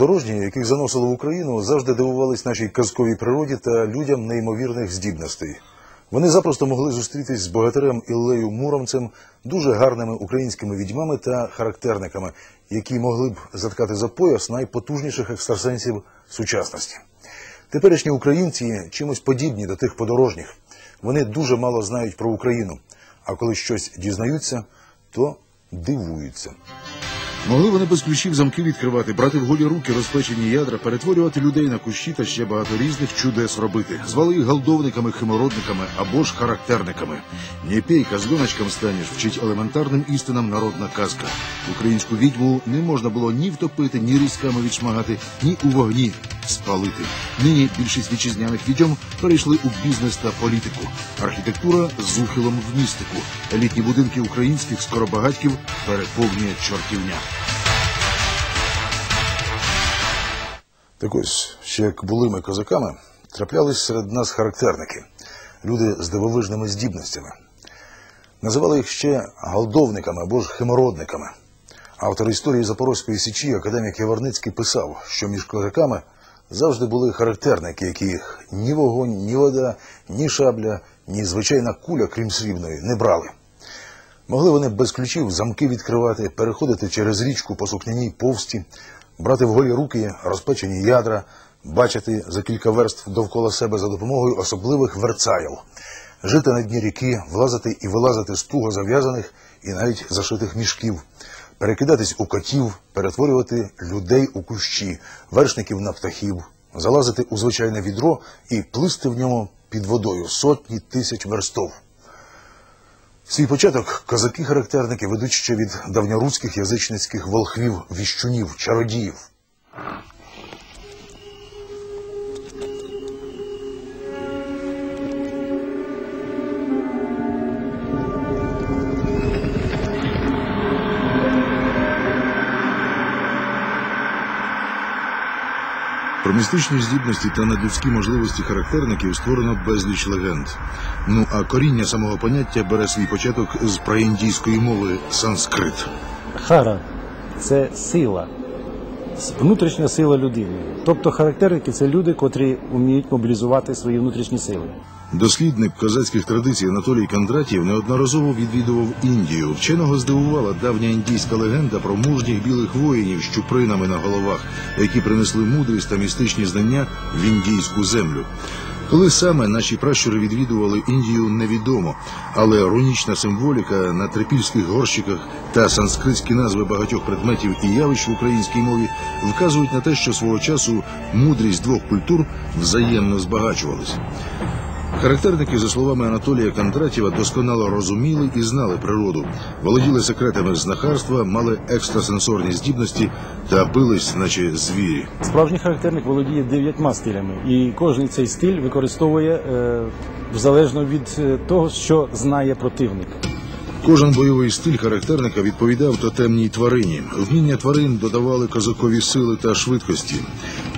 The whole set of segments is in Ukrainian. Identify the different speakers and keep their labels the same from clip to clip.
Speaker 1: Подорожні, яких заносило в Україну, завжди дивувались нашій казковій природі та людям неймовірних здібностей. Вони запросто могли зустрітись з богатирем Іллею Муромцем, дуже гарними українськими відьмами та характерниками, які могли б заткати за пояс найпотужніших екстрасенсів сучасності. Теперішні українці чимось подібні до тих подорожніх. Вони дуже мало знають про Україну, а коли щось дізнаються, то дивуються.
Speaker 2: Могли вони без ключів замки відкривати, брати в голі руки розпечені ядра, перетворювати людей на кущі та ще багато різних чудес робити. Звали їх галдовниками, химородниками або ж характерниками. Не пейка з донечком станеш, вчить елементарним істинам народна казка. Українську відьму не можна було ні втопити, ні різками відшмагати, ні у вогні спалити. Нині більшість вітчизняних відьом перейшли у бізнес та політику. Архітектура з ухилом в містику. Елітні будинки українських скоробагатків переповнює чортівня.
Speaker 1: Так ось, ще як були ми козаками, траплялись серед нас характерники, люди з дивовижними здібностями. Називали їх ще галдовниками або ж химородниками. Автор історії Запорозької січі академік Яворницький писав, що між козаками завжди були характерники, яких ні вогонь, ні вода, ні шабля, ні звичайна куля, крім срібної, не брали. Могли вони без ключів замки відкривати, переходити через річку по сукняній повсті, брати в голі руки розпечені ядра, бачити за кілька верств довкола себе за допомогою особливих верцаїл, жити на дні ріки, влазити і вилазити з туго зав'язаних і навіть зашитих мішків, перекидатись у котів, перетворювати людей у кущі, вершників на птахів, залазити у звичайне відро і плисти в ньому під водою сотні тисяч верстов. Свій початок козаки-характерники ведуть ще від давньоруських язичницьких волхвів, віщунів, чародіїв.
Speaker 2: Містичні здібності та надлюдські можливості характерників створено безліч легенд. Ну а коріння самого поняття бере свій початок з праіндійської мови санскрит.
Speaker 3: Хара це сила, внутрішня сила людини. Тобто характерники це люди, котрі вміють мобілізувати свої внутрішні сили.
Speaker 2: Дослідник козацьких традицій Анатолій Кондратів неодноразово відвідував Індію. Вченого здивувала давня індійська легенда про мужніх білих воїнів з чупринами на головах, які принесли мудрість та містичні знання в індійську землю. Коли саме наші пращури відвідували Індію, невідомо, але рунічна символіка на трипільських горщиках та санскритські назви багатьох предметів і явищ в українській мові вказують на те, що свого часу мудрість двох культур взаємно збагачувалися. Характерники, за словами Анатолія Кондратєва, досконало розуміли і знали природу, володіли секретами знахарства, мали екстрасенсорні здібності та бились, наче звірі.
Speaker 3: Справжній характерник володіє дев'ятьма стилями, і кожен цей стиль використовує е, залежно від е, того, що знає противник.
Speaker 2: Кожен бойовий стиль характерника відповідав тотемній тварині. Вміння тварин додавали козакові сили та швидкості.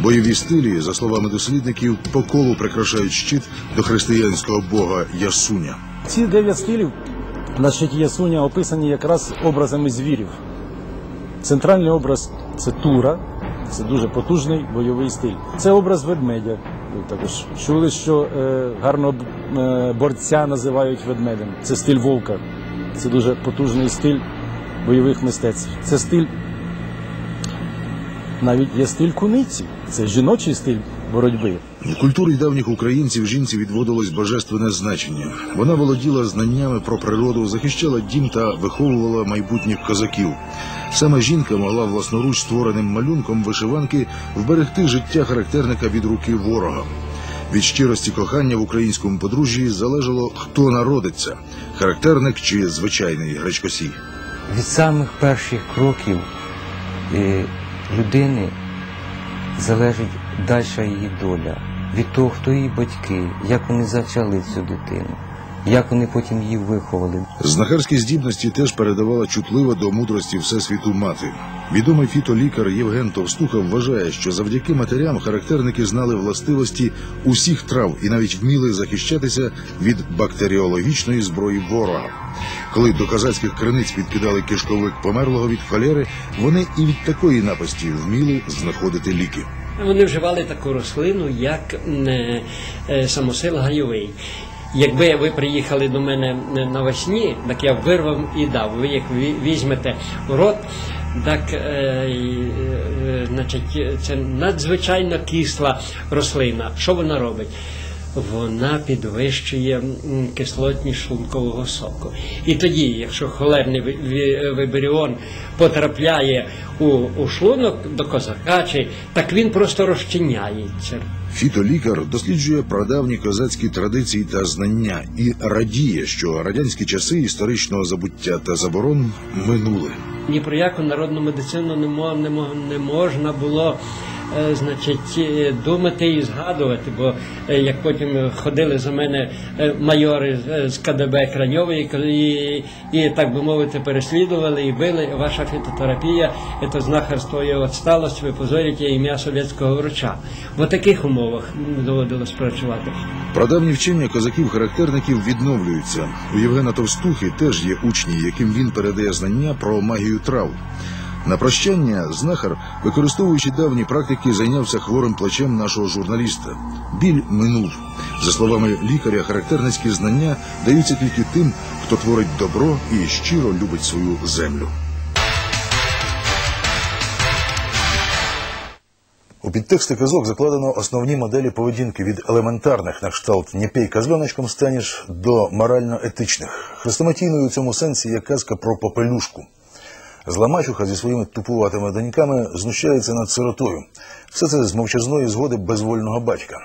Speaker 2: Бойові стилі, за словами дослідників, по колу прикрашають щит до християнського бога Ясуня.
Speaker 3: Ці дев'ять стилів на щиті Ясуня описані якраз образами звірів. Центральний образ це тура, це дуже потужний бойовий стиль. Це образ ведмедя. Також чули, що е, гарного е, борця називають ведмедем. Це стиль вовка. Це дуже потужний стиль бойових мистецтв. Це стиль. Навіть є стиль куниці. Це жіночий стиль боротьби.
Speaker 2: У культурі давніх українців жінці відводилось божественне значення. Вона володіла знаннями про природу, захищала дім та виховувала майбутніх козаків. Саме жінка могла власноруч створеним малюнком вишиванки вберегти життя характерника від руки ворога. Від щирості кохання в українському подружжі залежало, хто народиться характерник чи звичайний гречкосій.
Speaker 4: від самих перших кроків е, людини залежить дальша її доля. Від того, хто її батьки, як вони зачали цю дитину, як вони потім її виховали.
Speaker 2: Знахарські здібності теж передавала чутлива до мудрості всесвіту мати. Відомий фітолікар Євген Товстуха вважає, що завдяки матерям характерники знали властивості усіх трав і навіть вміли захищатися від бактеріологічної зброї ворога. Коли до козацьких криниць підкидали кишковик померлого від холери, вони і від такої напасті вміли знаходити ліки.
Speaker 5: Вони вживали таку рослину, як е, е, самосил гайовий. Якби ви приїхали до мене е, навесні, так я вирвав і дав. Ви ві- візьмете в рот, так е, е, значить, це надзвичайно кисла рослина. Що вона робить? Вона підвищує кислотність шлункового соку. І тоді, якщо холерний ви- виберіон потрапляє у, у шлунок до козака, чи, так він просто розчиняється.
Speaker 2: Фітолікар досліджує прадавні козацькі традиції та знання і радіє, що радянські часи історичного забуття та заборон минули.
Speaker 5: Ні про яку народну медицину не, мо- не, мо- можна було значить, е, думати і згадувати, бо е, як потім ходили за мене е, майори з- КДБ Краньової і, і, так би мовити, переслідували і били. Ваша фітотерапія це знахарство і відсталость, ви позорите ім'я совєтського врача. В таких умовах доводилось працювати.
Speaker 2: Прадавні вчення козаків-характерників відновлюються. У Євгена Товстухи теж є учні, яким він передає знання про магію трав. На прощання знахар, використовуючи давні практики, зайнявся хворим плечем нашого журналіста. Біль минув. За словами лікаря, характерницькі знання даються тільки тим, хто творить добро і щиро любить свою землю.
Speaker 1: У підтексти казок закладено основні моделі поведінки від елементарних на кшталт «не пей козльоночком станеш» до морально-етичних. Хрестоматійною у цьому сенсі є казка про попелюшку. Зла мачуха зі своїми тупуватими доньками знущається над сиротою. Все це з мовчазної згоди безвольного батька.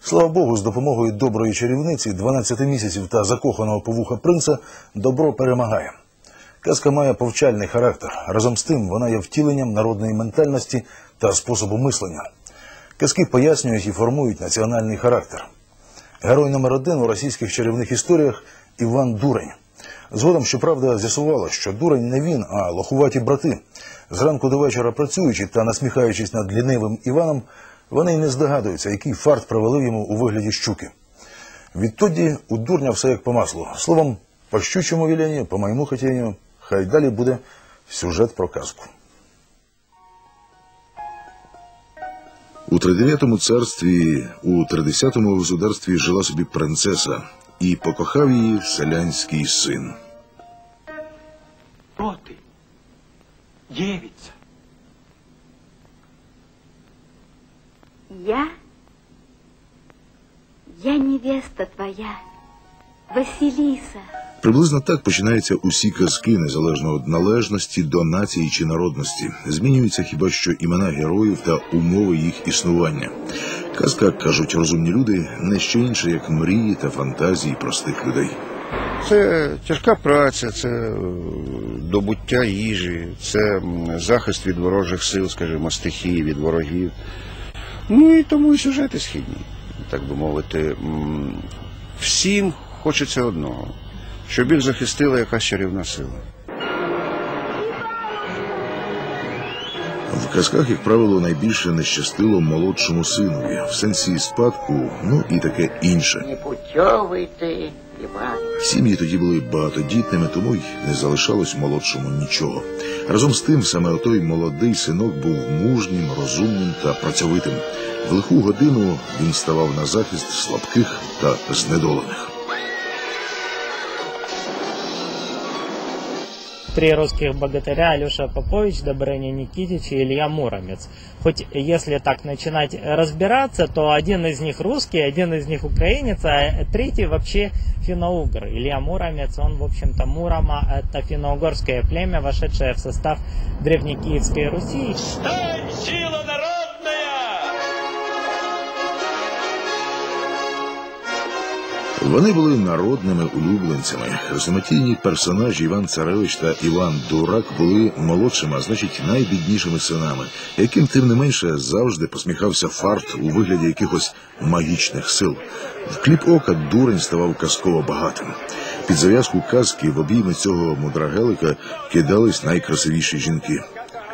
Speaker 1: Слава Богу, з допомогою доброї чарівниці, 12 місяців та закоханого повуха принца добро перемагає. Казка має повчальний характер. Разом з тим вона є втіленням народної ментальності та способу мислення. Казки пояснюють і формують національний характер. Герой номер один у російських чарівних історіях Іван Дурень. Згодом, щоправда, з'ясувало, що дурень не він, а лохуваті брати. Зранку до вечора працюючи та насміхаючись над лінивим Іваном, вони й не здогадуються, який фарт провалив йому у вигляді щуки. Відтоді у дурня все як по маслу. Словом, по щучому віленню, по моєму хотінню, хай далі буде сюжет про казку.
Speaker 2: У тридев'ятому царстві, у тридесятому государстві жила собі принцеса, і покохав її селянський син.
Speaker 6: Кто ты? Девица.
Speaker 7: Я? Я невеста твоя, Василиса.
Speaker 2: Приблизно так починаються усі казки, незалежно від належності до нації чи народності. Змінюються хіба що імена героїв та умови їх існування. Казка, кажуть розумні люди, не що інше, як мрії та фантазії простих людей.
Speaker 8: Це тяжка праця, це е, добуття їжі, це захист від ворожих сил, скажімо, стихії, від ворогів. Ну і тому і сюжети східні, так би мовити. Всім хочеться одного, щоб їх захистила якась чарівна сила.
Speaker 2: В казках, як правило, найбільше нещастило молодшому синові, в сенсі спадку, ну і таке інше.
Speaker 9: Непутьовий ти, Іван.
Speaker 2: Сім'ї тоді були багатодітними, тому й не залишалось молодшому нічого. Разом з тим, саме отой молодий синок був мужнім, розумним та працьовитим. В лиху годину він ставав на захист слабких та знедолених.
Speaker 10: Три русских богатыря Алеша Попович, Добрыня Никитич и Илья Муромец. Хоть если так начинать разбираться, то один из них русский, один из них украинец, а третий вообще финно-угр. Илья Муромец, он, в общем-то, Мурома, это финно-угорское племя, вошедшее в состав Древнекиевской Руси.
Speaker 6: Стань, сила народная!
Speaker 2: Вони були народними улюбленцями. Хрестоматійні персонажі Іван Царевич та Іван Дурак були молодшими, а значить найбіднішими синами, яким тим не менше завжди посміхався фарт у вигляді якихось магічних сил. В кліп ока дурень ставав казково багатим. Під зав'язку казки в обійми цього мудрагелика кидались найкрасивіші жінки.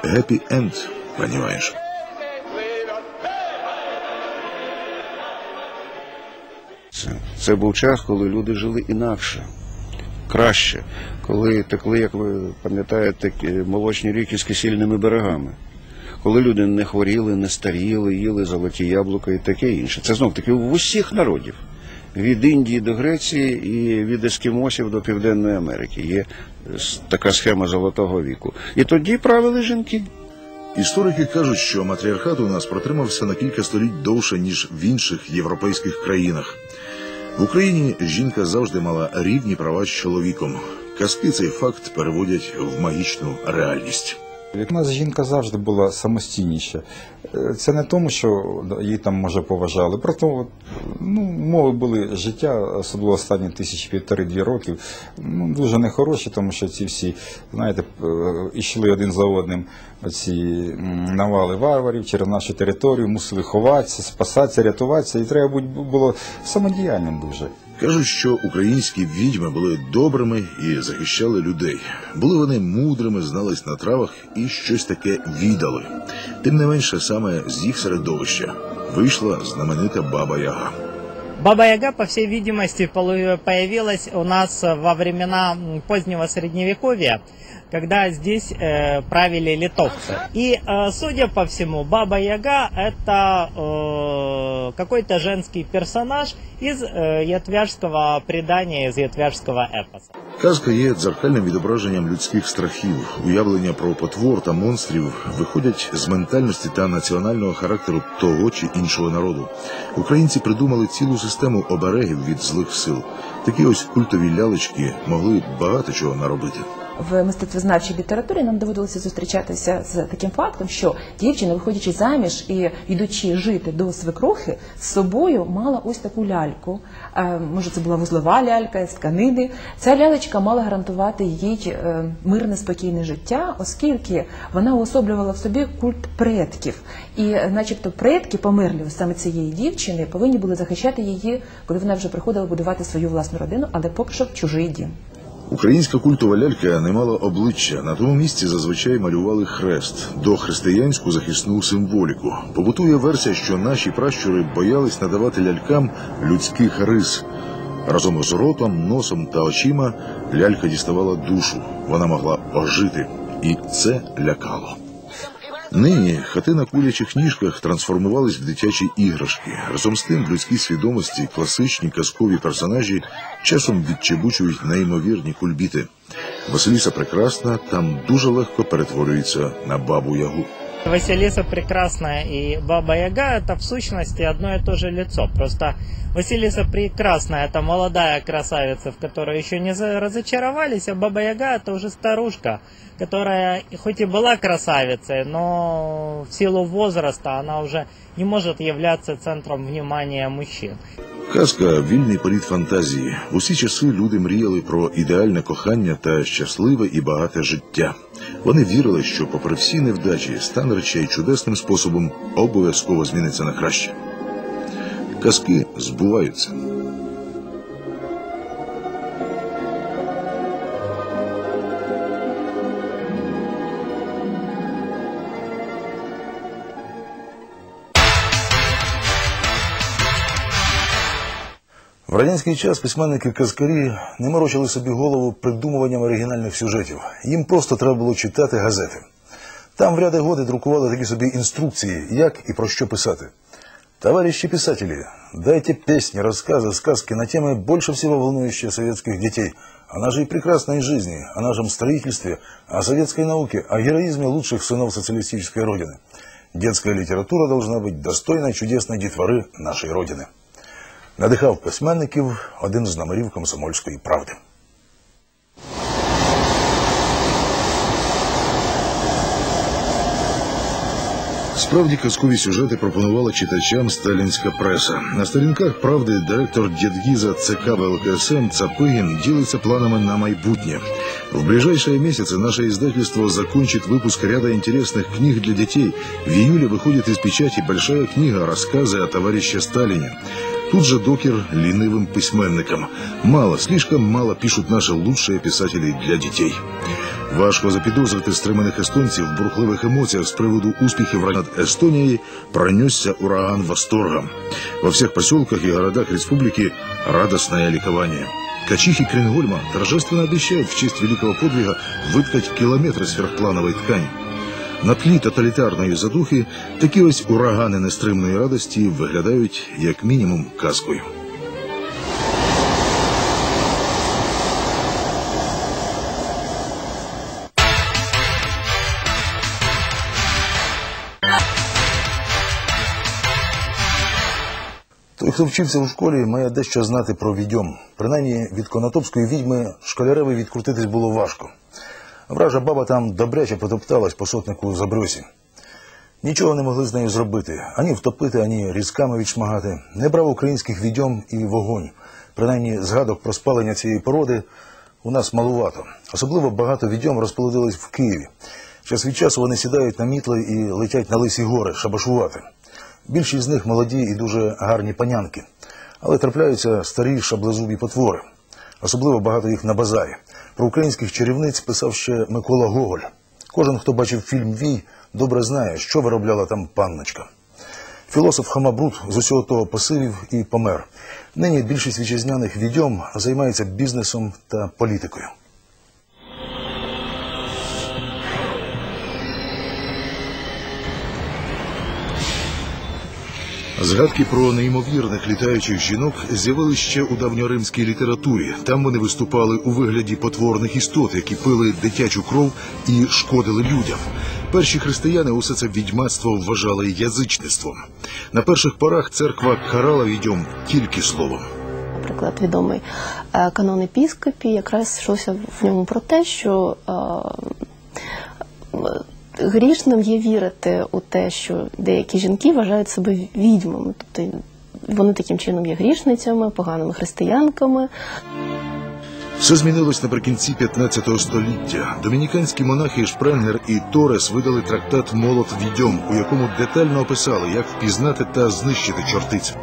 Speaker 2: Гепі енд, понімаєш.
Speaker 8: Це, був час, коли люди жили інакше. краще, коли текли, як ви пам'ятаєте, молочні ріки з кисільними берегами. Коли люди не хворіли, не старіли, їли золоті яблука і таке інше. Це знов таки в усіх народів. Від Індії до Греції і від ескімосів до Південної Америки є така схема золотого віку. І тоді правили жінки.
Speaker 2: Історики кажуть, що матріархат у нас протримався на кілька століть довше, ніж в інших європейських країнах. В Україні жінка завжди мала рівні права з чоловіком. Казки цей факт переводять в магічну реальність.
Speaker 11: У нас жінка завжди була самостійніша. Е, Це не тому, що її там може поважали. Просто ну, мови були життя, особливо останні тисячі півтори-дві років, ну, дуже нехороші, тому що ці всі, знаєте, е, йшли один за одним ці навали варварів через нашу територію, мусили ховатися, спасатися, рятуватися, і треба було самодіяльним дуже.
Speaker 2: Кажуть, що українські відьми були добрими і захищали людей. Були вони мудрими, знались на травах і щось таке віддали. Тим не менше, саме з їх середовища вийшла знаменита баба Яга.
Speaker 10: Баба Яга, по всей видимости, появилась у нас во времена позднего средневековья, когда здесь э, правили литовцы. И, э, судя по всему, Баба Яга это э, какой-то женский персонаж из э, ятвяжского предания, из ятвяжского эпоса.
Speaker 2: Казка є дзеркальним відображенням людських страхів. Уявлення про потвор та монстрів виходять з ментальності та національного характеру того чи іншого народу. Українці придумали цілу систему оберегів від злих сил. Такі ось культові лялечки могли багато чого наробити.
Speaker 12: В мистецтвознавчій літературі нам доводилося зустрічатися з таким фактом, що дівчина, виходячи заміж і йдучи жити до свекрухи, з собою мала ось таку ляльку. Е, Може, це була вузлова лялька з тканини. Ця лялечка мала гарантувати їй е, мирне спокійне життя, оскільки вона уособлювала в собі культ предків. І, е, начебто, предки померлі саме цієї дівчини повинні були захищати її, коли вона вже приходила будувати свою власну родину, але поки що в чужий дім.
Speaker 2: Українська культова лялька не мала обличчя. На тому місці зазвичай малювали хрест до християнську захисну символіку. Побутує версія, що наші пращури боялись надавати лялькам людських рис. Разом з ротом, носом та очима лялька діставала душу. Вона могла ожити, і це лякало. Нині хати на кулячих ніжках трансформувались в дитячі іграшки. Разом з тим, в людській свідомості класичні казкові персонажі часом відчебучують неймовірні кульбіти. Василіса прекрасна там дуже легко перетворюється на бабу Ягу.
Speaker 10: Василиса Прекрасная и Баба Яга это в сущности одно и то же лицо. Просто Василиса Прекрасная это молодая красавица, в которой еще не разочаровались, а Баба Яга это уже старушка, которая хоть и была красавицей, но в силу возраста она уже не может являться центром внимания мужчин.
Speaker 2: Казка вільний політ фантазії. Усі часи люди мріяли про ідеальне кохання та щасливе і багате життя. Вони вірили, що, попри всі невдачі, стан речей чудесним способом обов'язково зміниться на краще. Казки збуваються.
Speaker 1: В радянський час письменники-казкарі не морочили собі голову придумуванням оригінальних сюжетів. Їм просто треба було читати газети. Там в ряди годи друкували такі собі інструкції, як і про що писати. Товарищи писатели, дайте песни, рассказы, сказки на темы, больше всего волнующие советских детей. О нашей прекрасной жизни, о нашем строительстве, о советской науке, о героизме лучших сынов социалистической Родины. Детская литература должна быть достойной чудесной детворы нашей Родины. Надихав письменників один з номерів комсомольської правди.
Speaker 2: Справді казкові сюжети пропонувала читачам сталінська преса. На сторінках правди директор Дедгиза ЦК ВЛКСМ Цапыгин делится планами на майбутнє. В ближайшие месяцы наше издательство закончит выпуск ряда интересных книг для детей. В июле выходит из печати большая книга «Рассказы о товарище Сталине». Тут же докер ленивым письменникам. Мало, слишком мало пишут наши лучшие писатели для детей. Важко запідозрити стриманих естонців в бурхливих емоціях з приводу успіхів над Естонією пронесся ураган восторга. Во всех поселках и городах республики радостное ликование. Качихи Кренгольма торжественно обещают в честь великого подвига выткать километры сверхплановой ткани. На тлі тоталітарної задухи такі ось урагани нестримної радості виглядають як мінімум казкою.
Speaker 1: Той, хто вчився у школі, має дещо знати про відьом. Принаймні від конотопської відьми школяреві відкрутитись було важко. Вража баба там добряче потопталась по сотнику забросі. Нічого не могли з нею зробити, ані втопити, ані різками відшмагати. Не брав українських відьом і вогонь. Принаймні згадок про спалення цієї породи у нас малувато. Особливо багато відьом розполодились в Києві. Час від часу вони сідають на мітли і летять на лисі гори шабашувати. Більшість з них молоді і дуже гарні панянки, але трапляються старі шаблезубі потвори. Особливо багато їх на базарі. Про українських чарівниць писав ще Микола Гоголь. Кожен, хто бачив фільм Вій, добре знає, що виробляла там панночка. Філософ Хамабрут з усього того посивів і помер. Нині більшість вітчизняних відьом займається бізнесом та політикою.
Speaker 2: Згадки про неймовірних літаючих жінок з'явились ще у давньоримській літературі. Там вони виступали у вигляді потворних істот, які пили дитячу кров і шкодили людям. Перші християни усе це відьмацтво вважали язичництвом. На перших порах церква карала відьом тільки словом.
Speaker 13: Наприклад, відомий е, канон епіскопі якраз йшлося в ньому про те, що е, грішним є вірити у те, що деякі жінки вважають себе відьмами, тобто вони таким чином є грішницями, поганими християнками.
Speaker 2: Все змінилось наприкінці 15 століття. Домініканські монахи Шпренгер і Торес видали трактат Молот відьом, у якому детально описали, як впізнати та знищити чортиць.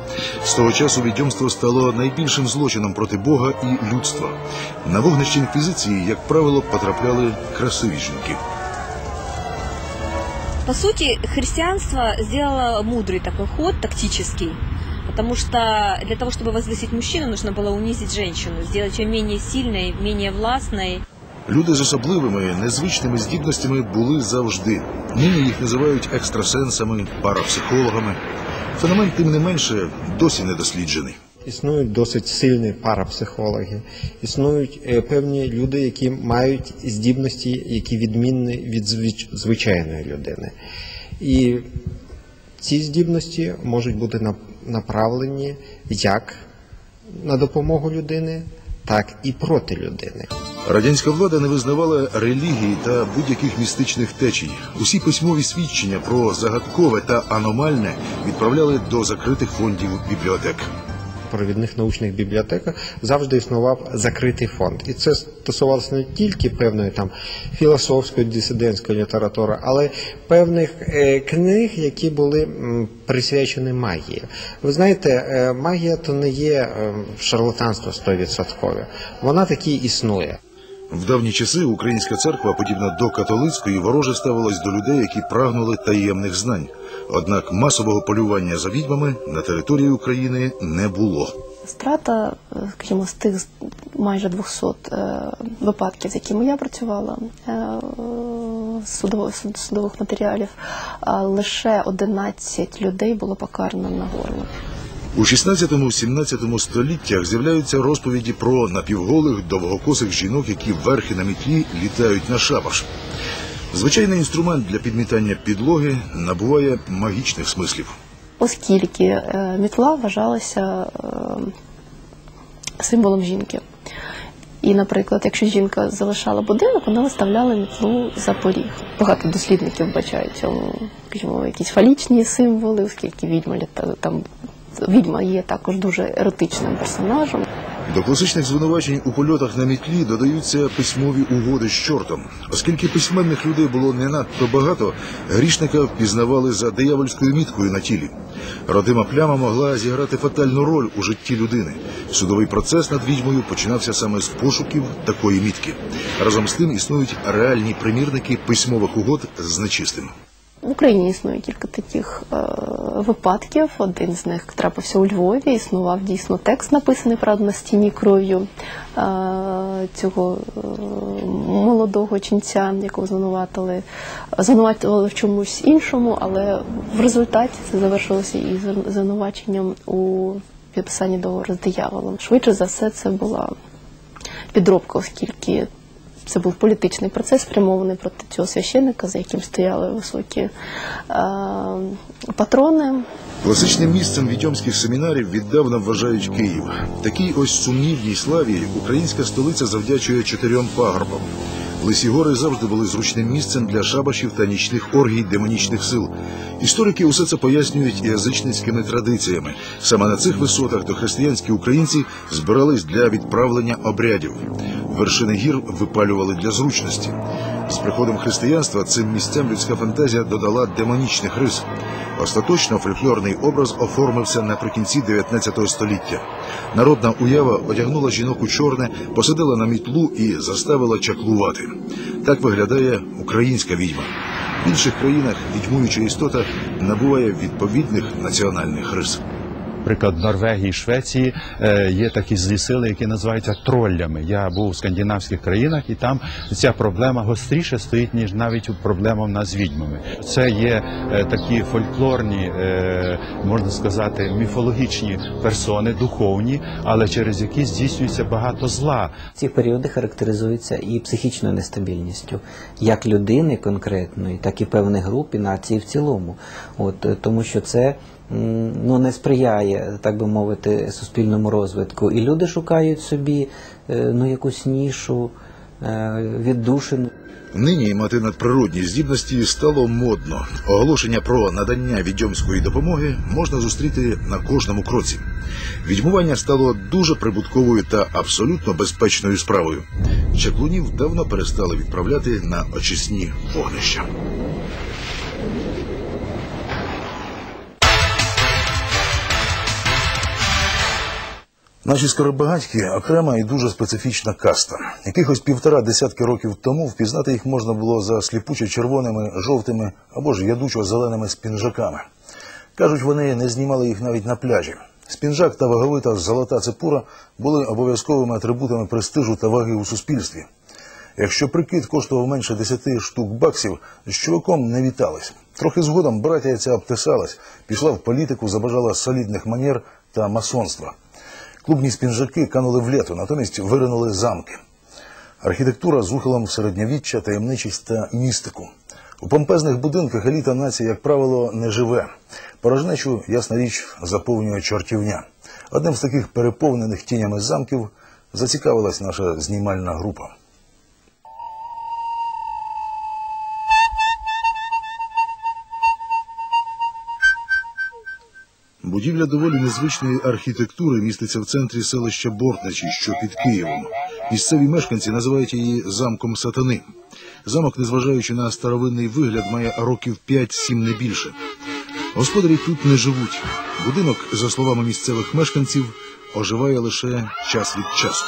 Speaker 2: З того часу відьомство стало найбільшим злочином проти Бога і людства. На вогнище інквізиції, як правило, потрапляли красиві жінки.
Speaker 14: По сути, христианство сделало мудрый такой ход, тактический. Потому что для того, чтобы возвысить мужчину, нужно было унизить женщину, сделать ее менее сильной, менее властной.
Speaker 2: Люди з особливими незвичними здібностями були завжди. Нині їх називають екстрасенсами, парапсихологами. Феномен, тим не менше, досі не досліджений.
Speaker 15: Існують досить сильні парапсихологи, існують е, певні люди, які мають здібності, які відмінні від звич- звичайної людини. І ці здібності можуть бути нап- направлені як на допомогу людини, так і проти людини.
Speaker 2: Радянська влада не визнавала релігії та будь-яких містичних течій. Усі письмові свідчення про загадкове та аномальне відправляли до закритих фондів бібліотек.
Speaker 15: Провідних научних бібліотеках завжди існував закритий фонд, і це стосувалося не тільки певної там філософської дисидентської літератури, але певних е, книг, які були м, присвячені магії. Ви знаєте, е, магія то не є е, шарлатанство 100%. Вона таки існує.
Speaker 2: В давні часи українська церква, подібна до католицької, вороже ставилась до людей, які прагнули таємних знань. Однак масового полювання за відьмами на території України не було.
Speaker 13: Страта, е, скажімо, з тих майже 200 е, випадків, з якими я працювала, е, суд- судових матеріалів, лише 11 людей було покарано на горло.
Speaker 2: У 16-17 століттях з'являються розповіді про напівголих довгокосих жінок, які верхи на мітлі літають на шабаш. Звичайний інструмент для підмітання підлоги набуває магічних смислів.
Speaker 13: Оскільки е, мітла вважалася е, символом жінки. І, наприклад, якщо жінка залишала будинок, вона виставляла мітлу за поріг. Багато дослідників вбачають в цьому, скажімо, якісь фалічні символи, оскільки відьма там відьма є також дуже еротичним персонажем.
Speaker 2: До класичних звинувачень у польотах на мітлі додаються письмові угоди з чортом. Оскільки письменних людей було не надто багато, грішника впізнавали за диявольською міткою на тілі. Родима пляма могла зіграти фатальну роль у житті людини. Судовий процес над відьмою починався саме з пошуків такої мітки. Разом з тим існують реальні примірники письмових угод з нечистим.
Speaker 13: В Україні існує кілька таких е, випадків. Один з них трапився у Львові. Існував дійсно текст, написаний правда на стіні кров'ю е, цього е, молодого ченця, якого звинуватили, звинуватили в чомусь іншому, але в результаті це завершилося і звинуваченням у підписанні договору з дияволом. Швидше за все, це була підробка, оскільки це був політичний процес, спрямований проти цього священника, за яким стояли високі е, патрони.
Speaker 2: Класичним місцем відьомських семінарів віддавна вважають Київ. Такій ось сумнівній славі українська столиця завдячує чотирьом пагорбам. Лисі гори завжди були зручним місцем для шабашів та нічних оргій демонічних сил. Історики усе це пояснюють язичницькими традиціями. Саме на цих висотах дохристиянські українці збирались для відправлення обрядів. Вершини гір випалювали для зручності. З приходом християнства цим місцям людська фантазія додала демонічних рис. Остаточно фольклорний образ оформився наприкінці 19 століття. Народна уява одягнула жінок у чорне, посадила на мітлу і заставила чаклувати. Так виглядає українська відьма. В інших країнах відьмуюча істота набуває відповідних національних рис.
Speaker 16: Наприклад, в Норвегії, Швеції е, є такі злі сили, які називаються троллями. Я був у скандинавських країнах, і там ця проблема гостріше стоїть ніж навіть проблема в нас з відьмами. Це є е, такі фольклорні, е, можна сказати, міфологічні персони, духовні, але через які здійснюється багато зла.
Speaker 17: Ці періоди характеризуються і психічною нестабільністю, як людини конкретної, так і певних груп і нації в цілому. От тому, що це ну не сприяє, так би мовити, суспільному розвитку. І люди шукають собі е, ну якусь нішу, е, віддушину.
Speaker 2: Нині мати надприродні здібності стало модно. Оголошення про надання відьомської допомоги можна зустріти на кожному кроці. Відьмування стало дуже прибутковою та абсолютно безпечною справою. Чаклунів давно перестали відправляти на очисні вогнища.
Speaker 1: Наші скоробагатьки окрема і дуже специфічна каста. Якихось півтора десятки років тому впізнати їх можна було за сліпучо червоними, жовтими або ж ядучо зеленими спінжаками. Кажуть, вони не знімали їх навіть на пляжі. Спінжак та ваговита золота цепура були обов'язковими атрибутами престижу та ваги у суспільстві. Якщо прикид коштував менше 10 штук баксів, з чуваком не вітались. Трохи згодом братія ця обтесалась, пішла в політику, забажала солідних манер та масонства. Клубні спінжаки канули в літо, натомість виринули замки. Архітектура з ухилом середньовіччя, таємничість та містику. У помпезних будинках еліта нації, як правило, не живе. Порожнечу, ясна річ, заповнює чортівня. Одним з таких переповнених тінями замків зацікавилась наша знімальна група.
Speaker 2: Будівля доволі незвичної архітектури міститься в центрі селища Бортничі, що під Києвом. Місцеві мешканці називають її замком сатани. Замок, незважаючи на старовинний вигляд, має років 5-7 не більше. Господарі тут не живуть. Будинок, за словами місцевих мешканців, оживає лише час від часу.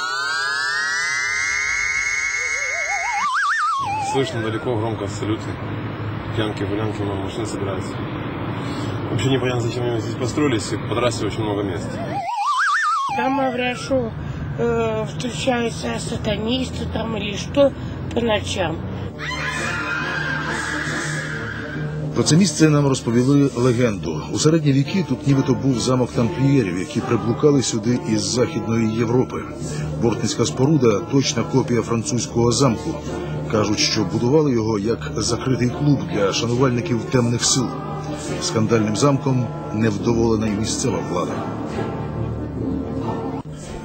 Speaker 18: Слышно далеко громко салюты. Пьянки, гулянки, много машин собираются. Вообще непонятно, зачем они здесь построились. и По трассе очень много мест.
Speaker 19: Там что э, встречаются сатанисты там или что по ночам.
Speaker 2: Про це місце нам розповіли легенду. У середні віки тут нібито був замок тамплієрів, які приблукали сюди із Західної Європи. Бортницька споруда точна копія французького замку. Кажуть, що будували його як закритий клуб для шанувальників темних сил. Скандальним замком невдоволена й місцева влада.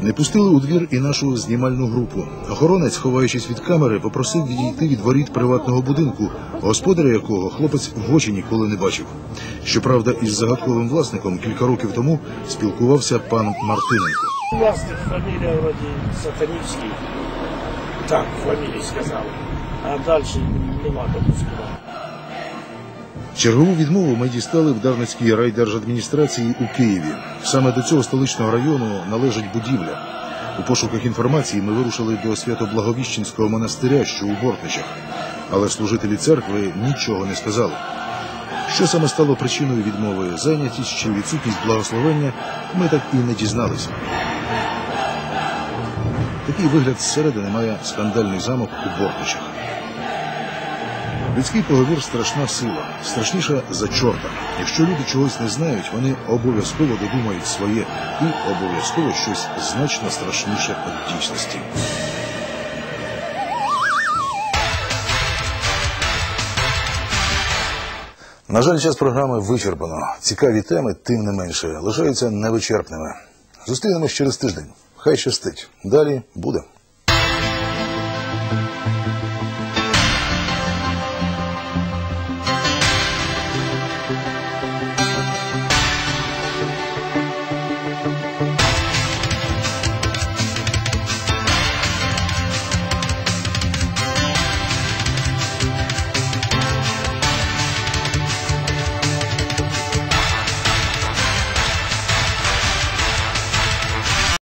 Speaker 2: Не пустили у двір і нашу знімальну групу. Охоронець, ховаючись від камери, попросив відійти від воріт приватного будинку, господаря якого хлопець в очі ніколи не бачив. Щоправда, із загадковим власником кілька років тому спілкувався пан Мартиненко.
Speaker 20: Власник фамилия вроде Сатанинский. Так, фамилию сказал. А дальше нема допускного.
Speaker 2: Чергову відмову ми дістали в Дарницькій райдержадміністрації у Києві. Саме до цього столичного району належить будівля. У пошуках інформації ми вирушили до Свято-Благовіщенського монастиря, що у Бортничах. Але служителі церкви нічого не сказали. Що саме стало причиною відмови зайнятість чи відсутність благословення, ми так і не дізналися. Такий вигляд зсередини має скандальний замок у Бортничах. Людський поговір страшна сила, страшніша за чорта. Якщо люди чогось не знають, вони обов'язково додумають своє і обов'язково щось значно страшніше від дійсності.
Speaker 1: На жаль, час програми вичерпано. Цікаві теми, тим не менше, лишаються невичерпними. Зустрінемось через тиждень. Хай щастить. Далі буде.